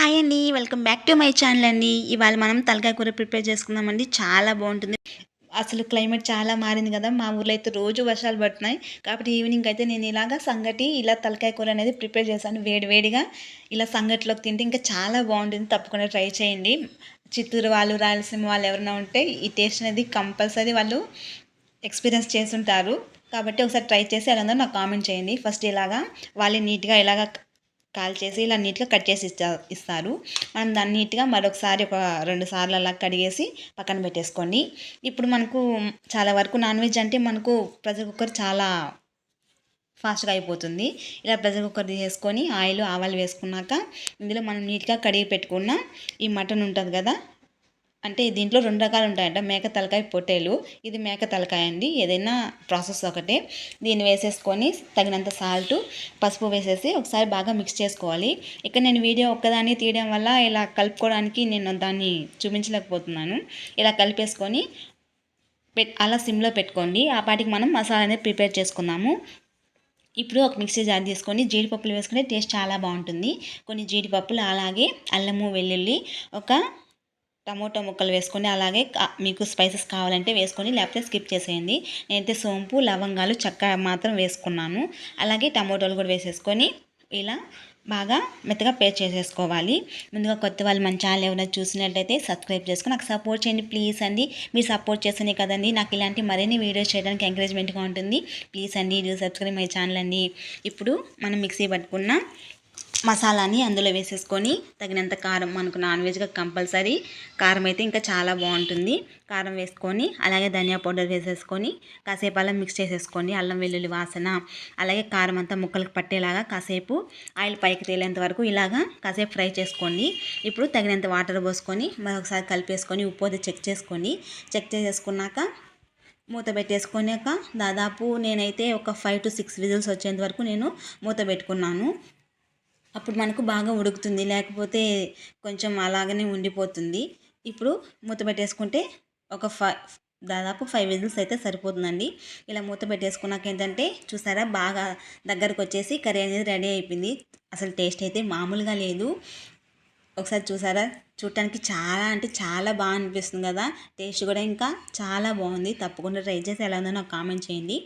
Hi అండి welcome back to my channel అండి. ఇవాళ మనం తలకాయ కూర ప్రిపేర్ చేసుకుందామండి. చాలా బాగుంటుంది. అసలు క్లైమేట్ చాలా మారింది కదా. మా ఊర్లో అయితే రోజు వర్షాలు పడుతున్నాయి. కాబట్టి ఈవినింగ్ అయితే నేను ఇలాగా సంగటి ఇలా తలకాయ కూర అనేది ప్రిపేర్ చేశాను. వేడి వేడిగా ఇలా సంగటిలోకి తింటే ఇంకా చాలా బాగుంటుంది. తప్పకుండా ట్రై చేయండి. చిత్తూరు వాళ్ళు రాయలసీమ వాళ్ళు ఎవరైనా ఉంటే ఈ టేస్ట్ అనేది కంపల్సరీ వాళ్ళు ఎక్స్పీరియన్స్ చేస్తుంటారు కాబట్టి ఒకసారి ట్రై చేసి ఎలా నాకు కామెంట్ చేయండి. ఫస్ట్ ఇలాగా వాళ్ళు నీట్గా ఇలాగా కాల్ చేసి ఇలా నీట్గా కట్ చేసి ఇస్తా ఇస్తారు. మనం దాన్ని నీట్గా మరొకసారి ఒక రెండు సార్లు అలా కడిగేసి పక్కన పెట్టేసుకోండి. ఇప్పుడు మనకు చాలా వరకు నాన్ వెజ్ అంటే మనకు ప్రెషర్ కుక్కర్ చాలా ఫాస్ట్గా అయిపోతుంది. ఇలా ప్రెషర్ కుక్కర్ తీసుకొని ఆయిల్ ఆవాలు వేసుకున్నాక ఇందులో మనం నీట్గా కడిగి పెట్టుకున్న ఈ మటన్ ఉంటుంది కదా అంటే దీంట్లో రెండు రకాలు ఉంటాయంట. మేక తలకాయ పొట్టేలు. ఇది మేక తలకాయ అండి. ఏదైనా ప్రాసెస్ ఒకటే. దీన్ని వేసేసుకొని తగినంత సాల్ట్ పసుపు వేసేసి ఒకసారి బాగా మిక్స్ చేసుకోవాలి. ఇక్కడ నేను వీడియో ఒక్కదాన్ని తీయడం వల్ల ఇలా కలుపుకోవడానికి నేను దాన్ని చూపించలేకపోతున్నాను. ఇలా కలిపేసుకొని పెట్ అలా సిమ్లో పెట్టుకోండి. ఆ పాటికి మనం మసాలా అనేది ప్రిపేర్ చేసుకుందాము. ఇప్పుడు ఒక మిక్సీ జార్ తీసుకొని జీడిపప్పులు వేసుకుంటే టేస్ట్ చాలా బాగుంటుంది. కొన్ని జీడిపప్పులు అలాగే అల్లము వెల్లుల్లి ఒక టమోటా ముక్కలు వేసుకొని అలాగే మీకు స్పైసెస్ కావాలంటే వేసుకొని లేకపోతే స్కిప్ చేసేయండి. నేనైతే సోంపు లవంగాలు చక్క మాత్రం వేసుకున్నాను. అలాగే టమోటాలు కూడా వేసేసుకొని ఇలా బాగా మెత్తగా పే చేసేసుకోవాలి. ముందుగా కొత్త వాళ్ళు మన ఛానల్ ఎవరైనా చూసినట్లయితే సబ్స్క్రైబ్ చేసుకొని నాకు సపోర్ట్ చేయండి ప్లీజ్ అండి. మీరు సపోర్ట్ చేస్తేనే కదండి. నాకు ఇలాంటి మరిన్ని వీడియోస్ చేయడానికి ఎంకరేజ్మెంట్గా ఉంటుంది. ప్లీజ్ అండి ఇది సబ్స్క్రైబ్ మై ఛానల్ అండి. ఇప్పుడు మనం మిక్సీ పట్టుకున్న. మసాలాని అందులో వేసేసుకొని తగినంత కారం మనకు నాన్ వెజ్గా కంపల్సరీ కారం అయితే ఇంకా చాలా బాగుంటుంది. కారం వేసుకొని అలాగే ధనియా పౌడర్ వేసేసుకొని కాసేపు అలా మిక్స్ చేసేసుకోండి అల్లం వెల్లుల్లి వాసన అలాగే కారం అంతా ముక్కలకు పట్టేలాగా కాసేపు ఆయిల్ పైకి తేలేంత వరకు ఇలాగా కాసేపు ఫ్రై చేసుకోండి. ఇప్పుడు తగినంత వాటర్ పోసుకొని మరొకసారి కలిపేసుకొని ఉప్పు అది చెక్ చేసుకోండి చెక్ చేసేసుకున్నాక మూత పెట్టేసుకున్నాక దాదాపు నేనైతే ఒక ఫైవ్ టు సిక్స్ విజిల్స్ వచ్చేంత వరకు నేను మూత పెట్టుకున్నాను. అప్పుడు మనకు బాగా ఉడుకుతుంది. లేకపోతే కొంచెం అలాగనే ఉండిపోతుంది. ఇప్పుడు మూత పెట్టేసుకుంటే ఒక ఫైవ్ దాదాపు ఫైవ్ విజిల్స్ అయితే సరిపోతుందండి. ఇలా మూత పెట్టేసుకున్నాక ఏంటంటే చూసారా? బాగా దగ్గరకు వచ్చేసి కర్రీ అనేది రెడీ అయిపోయింది. అసలు టేస్ట్ అయితే మామూలుగా లేదు. ఒకసారి చూసారా? చూడటానికి చాలా అంటే చాలా బాగా అనిపిస్తుంది కదా? టేస్ట్ కూడా ఇంకా చాలా బాగుంది. తప్పకుండా ట్రై చేసి ఎలా ఉందో నాకు కామెంట్ చేయండి.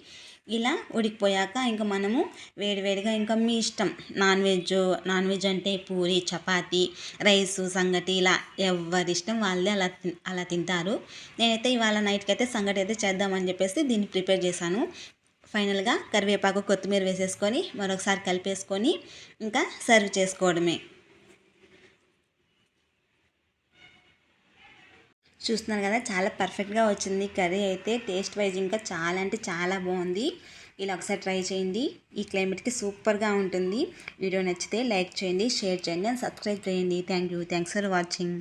ఇలా ఉడికిపోయాక ఇంకా మనము వేడివేడిగా ఇంకా మీ ఇష్టం. నాన్ వెజ్ నాన్ వెజ్ అంటే పూరి చపాతి రైస్ సంగటి ఇలా ఎవరి ఇష్టం వాళ్ళే అలా అలా తింటారు. నేనైతే ఇవాళ నైట్కి అయితే సంగటి అయితే చేద్దామని చెప్పేసి దీన్ని ప్రిపేర్ చేశాను. ఫైనల్గా కరివేపాకు కొత్తిమీర వేసేసుకొని మరొకసారి కలిపేసుకొని ఇంకా సర్వ్ చేసుకోవడమే. చూస్తున్నారు కదా చాలా పర్ఫెక్ట్గా వచ్చింది కర్రీ అయితే. టేస్ట్ వైజ్ ఇంకా చాలా అంటే చాలా బాగుంది. ఇలా ఒకసారి ట్రై చేయండి. ఈ క్లైమేట్కి సూపర్గా ఉంటుంది. వీడియో నచ్చితే లైక్ చేయండి షేర్ చేయండి అండ్ సబ్స్క్రైబ్ చేయండి. Thank you thanks for watching